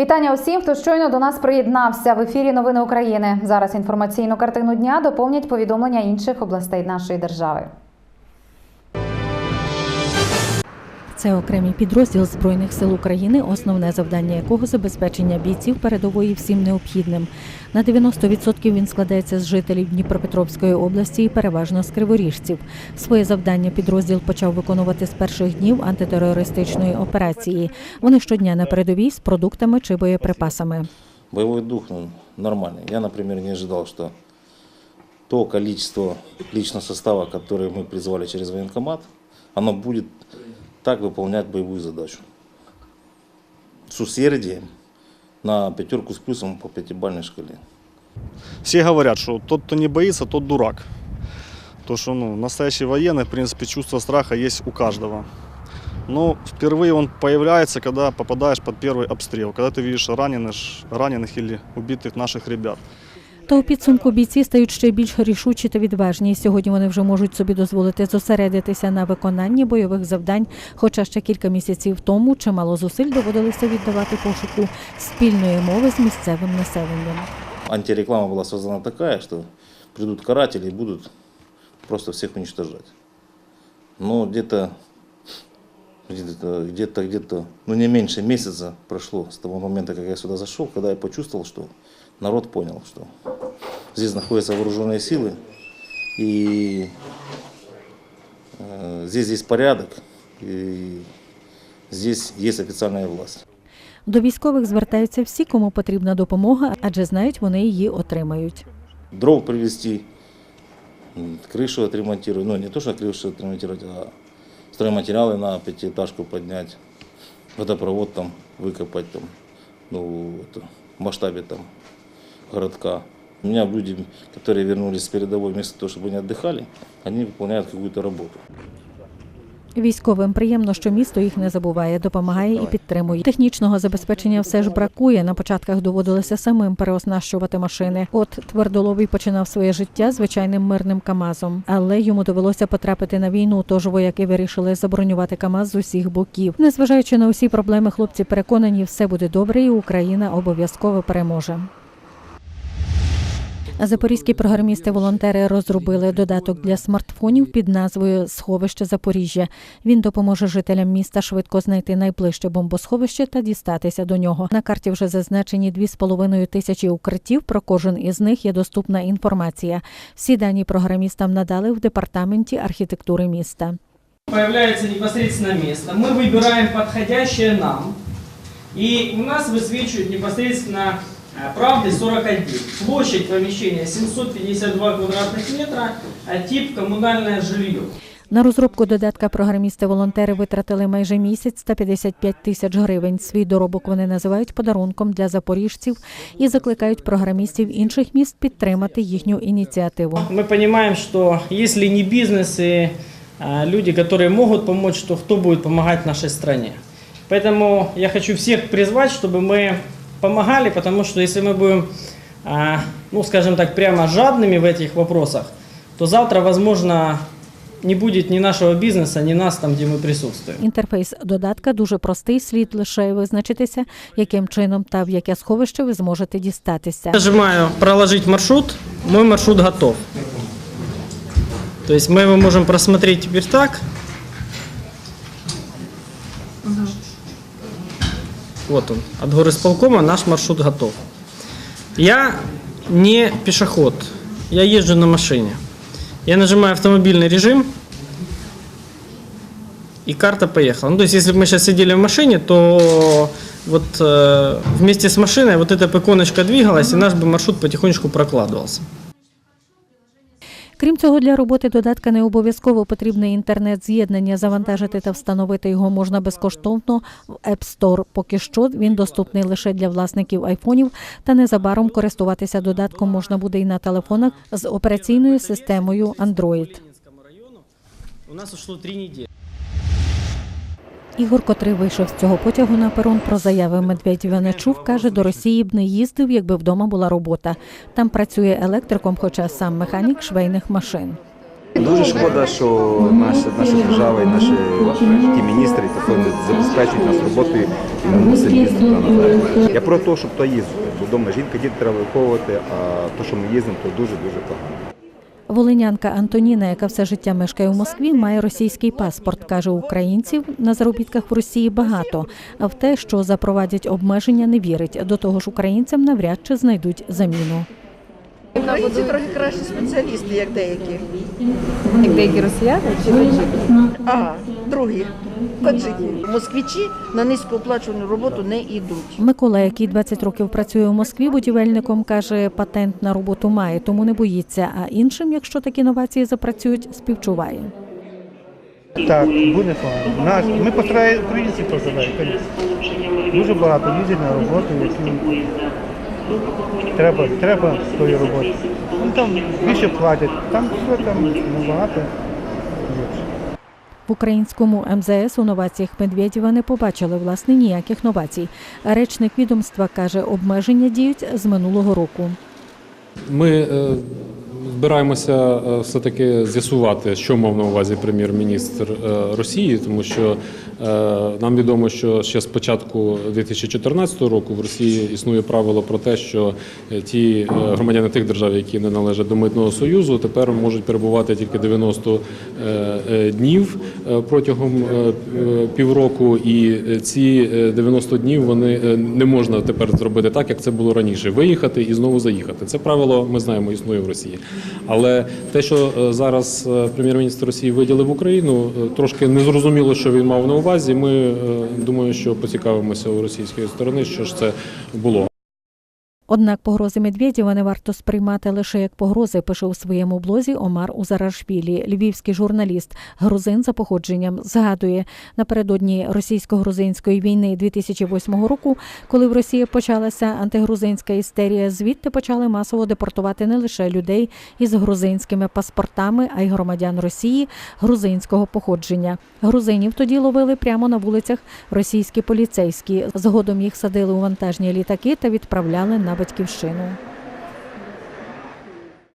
Вітання усім, хто щойно до нас приєднався в ефірі Новини України. Зараз інформаційну картину дня доповнять повідомлення інших областей нашої держави. Це окремий підрозділ Збройних сил України, основне завдання якого забезпечення бійців передової всім необхідним. На 90% він складається з жителів Дніпропетровської області і переважно з криворіжців. Своє завдання підрозділ почав виконувати з перших днів антитерористичної операції. Вони щодня на передовій з продуктами чи боєприпасами. Боевой дух ну, нормальный. Я, например, не ожидал, что то количество личного состава, которое мы призвали через военкомат, оно будет так выполнять боевую задачу. С усердием на пятерку с плюсом по пятибалльной шкале. Все говорят, что тот, кто не боится, тот дурак. То, что ну, настоящий военный, в принципе, чувство страха есть у каждого. Но впервые он появляется, когда попадаешь под первый обстрел, когда ты видишь раненых, раненых или убитых наших ребят. Та у підсумку бійці стають ще більш рішучі та відважні. Сьогодні вони вже можуть собі дозволити зосередитися на виконанні бойових завдань. Хоча ще кілька місяців тому чимало зусиль доводилося віддавати пошуку спільної мови з місцевим населенням. Антиреклама была создана такая, что придут каратели и будут просто всех уничтожать. Но где-то где-то, где-то, где-то, ну не меньше месяца прошло с того момента, как я сюда зашел, когда я почувствовал, что народ понял, что здесь находятся вооруженные силы, и э, здесь есть порядок, и здесь есть официальная власть. До військових звертаються всі, кому потрібна допомога, адже знають, вони її отримають. дров привезти, м, крышу отремонтировать. Ну, не то, что крышу отремонтировать, а стройматериалы на пятиэтажку поднять, водопровод там выкопать там, ну, это, в масштабе там городка. У меня люди, которые вернулись с передовой вместо того, чтобы они отдыхали, они выполняют какую-то работу. Військовим приємно, що місто їх не забуває, допомагає і підтримує. Технічного забезпечення все ж бракує. На початках доводилося самим переоснащувати машини. От твердоловий починав своє життя звичайним мирним Камазом, але йому довелося потрапити на війну. Тож вояки вирішили забронювати Камаз з усіх боків. Незважаючи на усі проблеми, хлопці переконані, все буде добре, і Україна обов'язково переможе. А Запорізькі програмісти-волонтери розробили додаток для смартфонів під назвою Сховище Запоріжжя. Він допоможе жителям міста швидко знайти найближче бомбосховище та дістатися до нього. На карті вже зазначені 2,5 тисячі укриттів. Про кожен із них є доступна інформація. Всі дані програмістам надали в департаменті архітектури міста. Появляется непосредственно место. Мы выбираем подходящее нам. И у нас высвечивает непосредственно э, правды 41. Площадь помещения 752 квадратных метра, а тип коммунальное жилье. На розробку додатка програмісти-волонтери витратили майже місяць та 55 тисяч гривень. Свій доробок вони називають подарунком для запоріжців і закликають програмістів інших міст підтримати їхню ініціативу. Мы понимаем, что если не бизнес и а, люди, которые могут помочь, то кто будет помогать нашей стране? Поэтому я хочу всех призвать, чтобы мы помогали, потому что если мы будем, а, ну скажем так, прямо жадными в этих вопросах, то завтра, возможно, не будет ни нашего бизнеса, ни нас там, где мы присутствуем. Інтерфейс додатка дуже простий. Слід лише визначитися, яким чином та в яке сховище ви зможете дістатися. Нажимаю проложить маршрут, мой маршрут готов. То есть мы его можем просмотреть теперь так. Вот он, от горисполкома наш маршрут готов. Я не пешеход, я езжу на машине. Я нажимаю автомобильный режим, и карта поехала. Ну, то есть, если бы мы сейчас сидели в машине, то вот э, вместе с машиной вот эта иконочка двигалась, и наш бы маршрут потихонечку прокладывался. Крім цього, для роботи додатка не обов'язково потрібне інтернет-з'єднання. Завантажити та встановити його можна безкоштовно в App Store. Поки що він доступний лише для власників айфонів, та незабаром користуватися додатком можна буде і на телефонах з операційною системою Android. У нас ушло три недели. Ігор, котрий вийшов з цього потягу на перон, про заяви Медведєва не чув, каже, до Росії б не їздив, якби вдома була робота. Там працює електриком, хоча сам механік швейних машин. Дуже шкода, що наша, наша держава і наші ті міністри забезпечують нас роботою Там все місто називається. Я про те, щоб то їздити. Бо вдома жінка, діти треба виховувати, а то, що ми їздимо, то дуже-дуже погано. Волинянка Антоніна, яка все життя мешкає у Москві, має російський паспорт. каже, українців на заробітках в Росії багато. А в те, що запровадять обмеження, не вірить. До того ж, українцям навряд чи знайдуть заміну. Українці трохи кращі спеціалісти, як деякі. Як деякі росіяни чи таджики? А, другі таджики. Москвичі на низькооплачувану роботу не йдуть. Микола, який 20 років працює у Москві, будівельником каже, патент на роботу має, тому не боїться. А іншим, якщо такі новації запрацюють, співчуває. Так, буде погано. Наш, ми постарає українці проживаємо. Дуже багато їздять на роботу, які треба, треба тої роботи. Ну там більше платять, там все там набагато. В українському МЗС у новаціях Медведєва не побачили власне ніяких новацій. Речник відомства каже, обмеження діють з минулого року. Ми е, збираємося е, все-таки з'ясувати, що мав на увазі прем'єр-міністр е, Росії, тому що нам відомо, що ще з початку 2014 року в Росії існує правило про те, що е, ті е, громадяни тих держав, які не належать до митного союзу, тепер можуть перебувати тільки 90 е, е, днів е, протягом е, е, півроку, і е, ці е, 90 днів вони е, не можна тепер зробити так, як це було раніше. Виїхати і знову заїхати. Це правило ми знаємо, існує в Росії. Але те, що е, зараз е, прем'єр-міністр Росії виділив Україну, е, трошки незрозуміло, що він мав на увазі. Ми е, думаю, що поцікавимося у російської сторони, що ж це було. Однак погрози Медведєва не варто сприймати лише як погрози, пише у своєму блозі Омар Узарашвілі. Львівський журналіст, грузин за походженням, згадує напередодні російсько-грузинської війни 2008 року, коли в Росії почалася антигрузинська істерія. Звідти почали масово депортувати не лише людей із грузинськими паспортами, а й громадян Росії грузинського походження. Грузинів тоді ловили прямо на вулицях російські поліцейські. Згодом їх садили у вантажні літаки та відправляли на батьківщину.